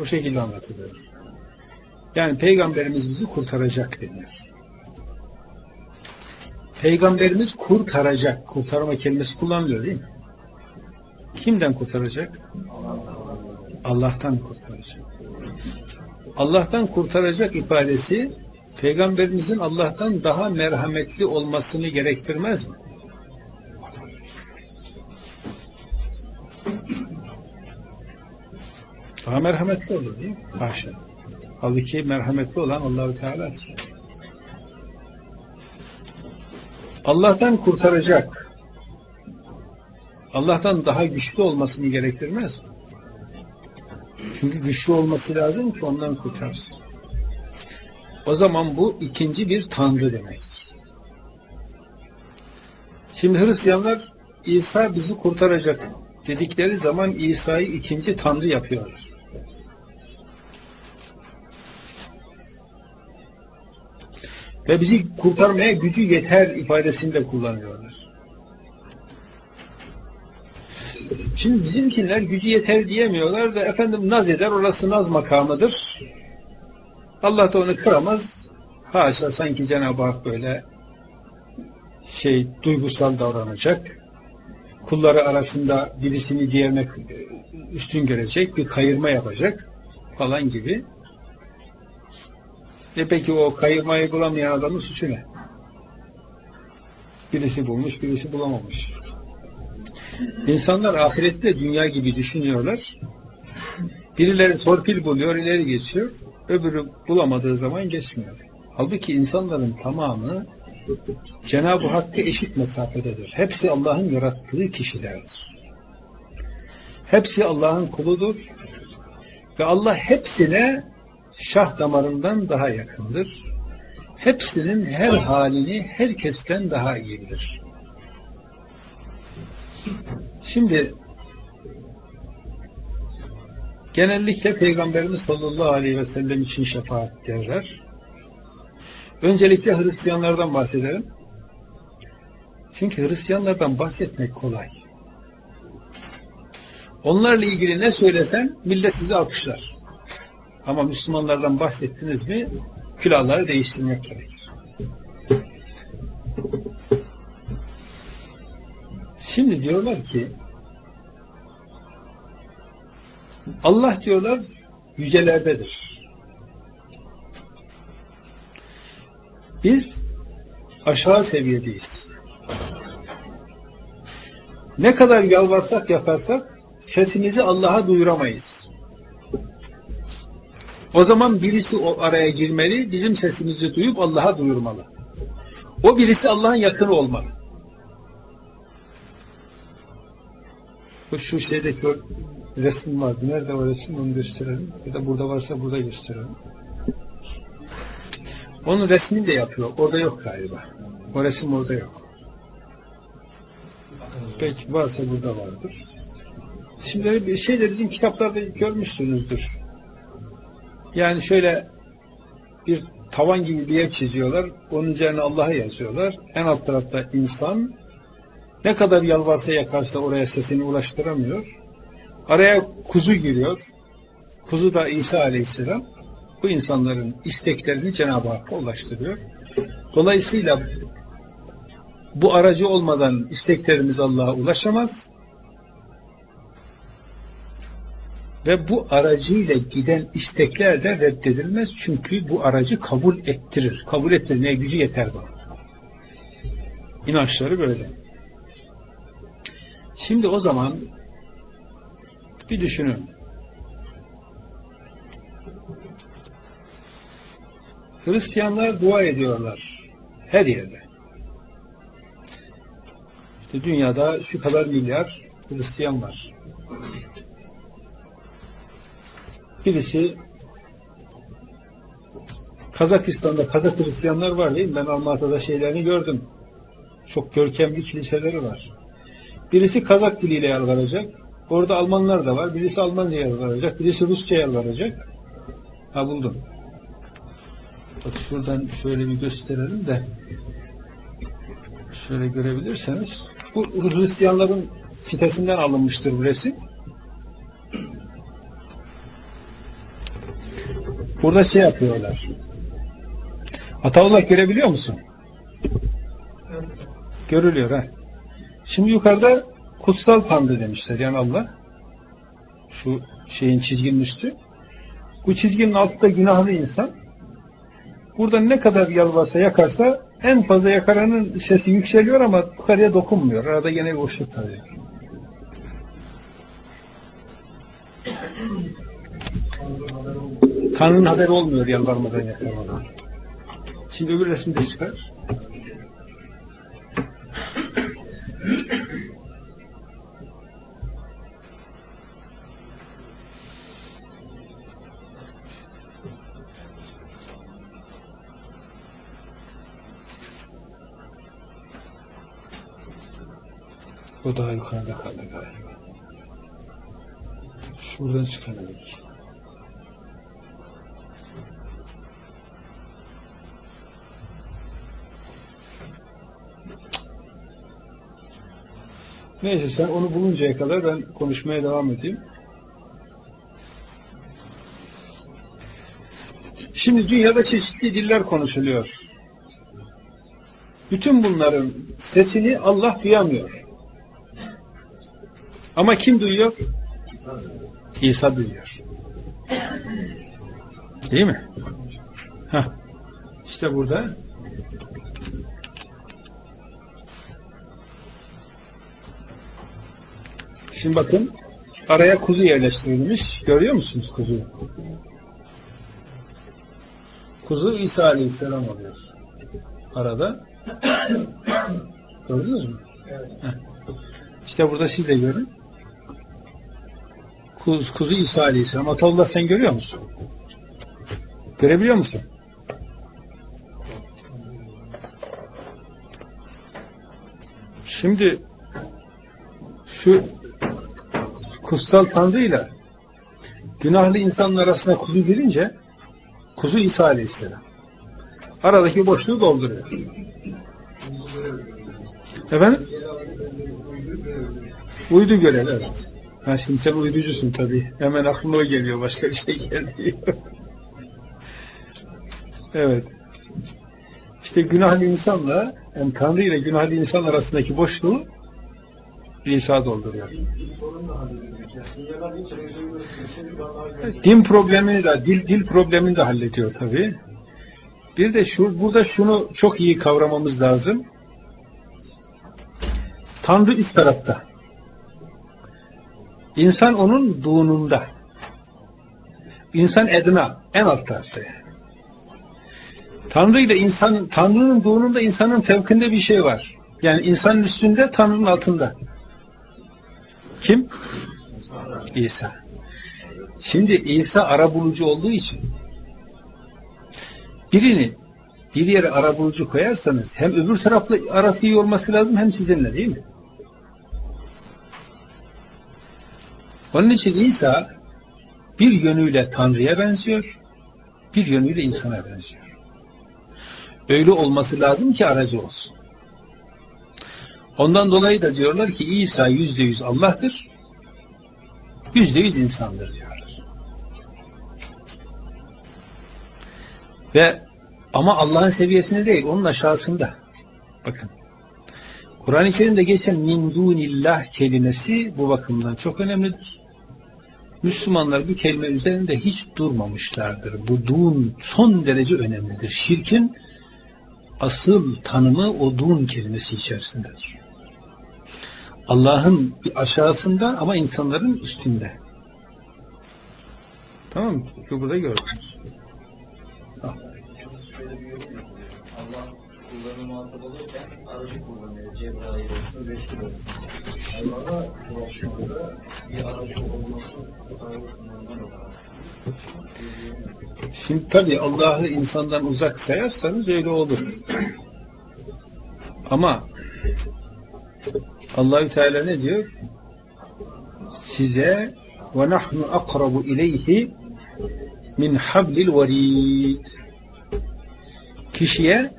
O şekilde anlatılıyor. Yani peygamberimiz bizi kurtaracak deniyor. Peygamberimiz kurtaracak. Kurtarma kelimesi kullanılıyor değil mi? Kimden kurtaracak? Allah'tan kurtaracak. Allah'tan kurtaracak ifadesi peygamberimizin Allah'tan daha merhametli olmasını gerektirmez mi? Daha merhametli olur değil mi? Haşa. Halbuki merhametli olan Allahü Teala'dır. Allah'tan kurtaracak. Allah'tan daha güçlü olmasını gerektirmez? Çünkü güçlü olması lazım ki ondan kurtarsın. O zaman bu ikinci bir tanrı demektir. Şimdi Hristiyanlar İsa bizi kurtaracak dedikleri zaman İsa'yı ikinci tanrı yapıyorlar. Ve bizi kurtarmaya gücü yeter ifadesini de kullanıyorlar. Şimdi bizimkiler gücü yeter diyemiyorlar da efendim naz eder orası naz makamıdır. Allah da onu kıramaz. Haşa sanki Cenab-ı Hak böyle şey duygusal davranacak. Kulları arasında birisini diğerine üstün görecek, bir kayırma yapacak falan gibi. E peki o kayırmayı bulamayan adamın suçu ne? Birisi bulmuş, birisi bulamamış. İnsanlar ahirette dünya gibi düşünüyorlar. Birileri torpil buluyor, ileri geçiyor. Öbürü bulamadığı zaman geçmiyor. Halbuki insanların tamamı Cenab-ı Hakk'a eşit mesafededir. Hepsi Allah'ın yarattığı kişilerdir. Hepsi Allah'ın kuludur. Ve Allah hepsine şah damarından daha yakındır. Hepsinin her halini herkesten daha iyi bilir. Şimdi genellikle Peygamberimiz sallallahu aleyhi ve sellem için şefaat derler. Öncelikle Hristiyanlardan bahsedelim. Çünkü Hristiyanlardan bahsetmek kolay. Onlarla ilgili ne söylesen millet sizi alkışlar. Ama Müslümanlardan bahsettiniz mi külahları değiştirmek gerekir. Şimdi diyorlar ki Allah diyorlar yücelerdedir. Biz aşağı seviyedeyiz. Ne kadar yalvarsak yaparsak sesimizi Allah'a duyuramayız. O zaman birisi o araya girmeli, bizim sesimizi duyup Allah'a duyurmalı. O birisi Allah'ın yakını olmalı. Bu şu şeydeki o resim vardı. Nerede o resim onu gösterelim. Ya da burada varsa burada gösterelim. Onun resmini de yapıyor. Orada yok galiba. O resim orada yok. Belki varsa burada vardır. Şimdi bir şey de bizim kitaplarda görmüşsünüzdür. Yani şöyle bir tavan gibi bir yer çiziyorlar. Onun üzerine Allah'a yazıyorlar. En alt tarafta insan ne kadar yalvarsa yakarsa oraya sesini ulaştıramıyor. Araya kuzu giriyor. Kuzu da İsa Aleyhisselam. Bu insanların isteklerini Cenab-ı Hakk'a ulaştırıyor. Dolayısıyla bu aracı olmadan isteklerimiz Allah'a ulaşamaz. Ve bu aracıyla giden istekler de reddedilmez. Çünkü bu aracı kabul ettirir. Kabul ettirmeye gücü yeter bana. İnançları böyle. Şimdi o zaman bir düşünün. Hristiyanlar dua ediyorlar. Her yerde. İşte dünyada şu kadar milyar Hristiyan var. Birisi Kazakistan'da Kazak Hristiyanlar var değil mi? Ben Almatı'da şeylerini gördüm. Çok görkemli kiliseleri var. Birisi Kazak diliyle yalvaracak. Orada Almanlar da var. Birisi Almanca yalvaracak. Birisi Rusça yalvaracak. Ha buldum. Bak şuradan şöyle bir gösterelim de şöyle görebilirseniz bu Hristiyanların sitesinden alınmıştır bu resim. Burada şey yapıyorlar. Ataullah görebiliyor musun? Görülüyor ha. Şimdi yukarıda kutsal Tanrı demişler yani Allah. Şu şeyin çizginin üstü. Bu çizginin altında günahlı insan. Burada ne kadar yalvarsa yakarsa en fazla yakaranın sesi yükseliyor ama yukarıya dokunmuyor. Arada yine boşluk kalıyor. Tanrı'nın haberi olmuyor yalvarmadan yakarmadan. Şimdi öbür resmi de çıkar. O daha yukarıda kaldı galiba. Şuradan çıkabilir. Neyse sen onu buluncaya kadar ben konuşmaya devam edeyim. Şimdi dünyada çeşitli diller konuşuluyor. Bütün bunların sesini Allah duyamıyor. Ama kim duyuyor? İsa duyuyor. Değil mi? Heh. İşte burada Şimdi bakın araya kuzu yerleştirilmiş. Görüyor musunuz kuzuyu? Kuzu İsa Aleyhisselam oluyor. Arada. Gördünüz mü? Heh. İşte burada siz de görün. Kuz, kuzu İsa Aleyhisselam. Ataullah sen görüyor musun? Görebiliyor musun? Şimdi şu kutsal Tanrı'yla günahlı insanın arasına kuzu girince kuzu İsa Aleyhisselam. Aradaki boşluğu dolduruyor. Efendim? Uydu görev evet. Ha şimdi sen uyducusun tabii. Hemen aklıma o geliyor. Başka bir şey gelmiyor. evet. İşte günahlı insanla yani Tanrı ile günahlı insan arasındaki boşluğu İsa dolduruyor. Din problemini de dil dil problemini de hallediyor tabii. Bir de şu burada şunu çok iyi kavramamız lazım. Tanrı üst tarafta. İnsan onunduğununda. İnsan edna, en alt tarafta. Tanrı ile insan, Tanrı'nın doğununda insanın fevkinde bir şey var. Yani insanın üstünde, Tanrı'nın altında. Kim? İsa. Şimdi İsa arabulucu olduğu için birini bir yere arabulucu koyarsanız hem öbür tarafla arası iyi olması lazım hem sizinle değil mi? Onun için İsa bir yönüyle Tanrı'ya benziyor, bir yönüyle insana benziyor. Öyle olması lazım ki aracı olsun. Ondan dolayı da diyorlar ki İsa yüzde yüz Allah'tır, yüzde yüz insandır diyorlar. Ve ama Allah'ın seviyesinde değil, onun aşağısında. Bakın. Kur'an-ı Kerim'de geçen min dunillah kelimesi bu bakımdan çok önemlidir. Müslümanlar bu kelime üzerinde hiç durmamışlardır. Bu dun son derece önemlidir. Şirkin asıl tanımı o dun kelimesi içerisindedir. Allah'ın aşağısında ama insanların üstünde. Tamam mı? Şu burada gördünüz. Allah kullarını muhatap olurken aracı kullanıyor. Cebrail olsun, Resul olsun. Allah'a ulaşmada bir aracı olması. Şimdi tabii Allah'ı insandan uzak sayarsanız öyle olur. Ama Allahü Teala ne diyor? Size ve nahnu akrabu ileyhi min hablil varid. Kişiye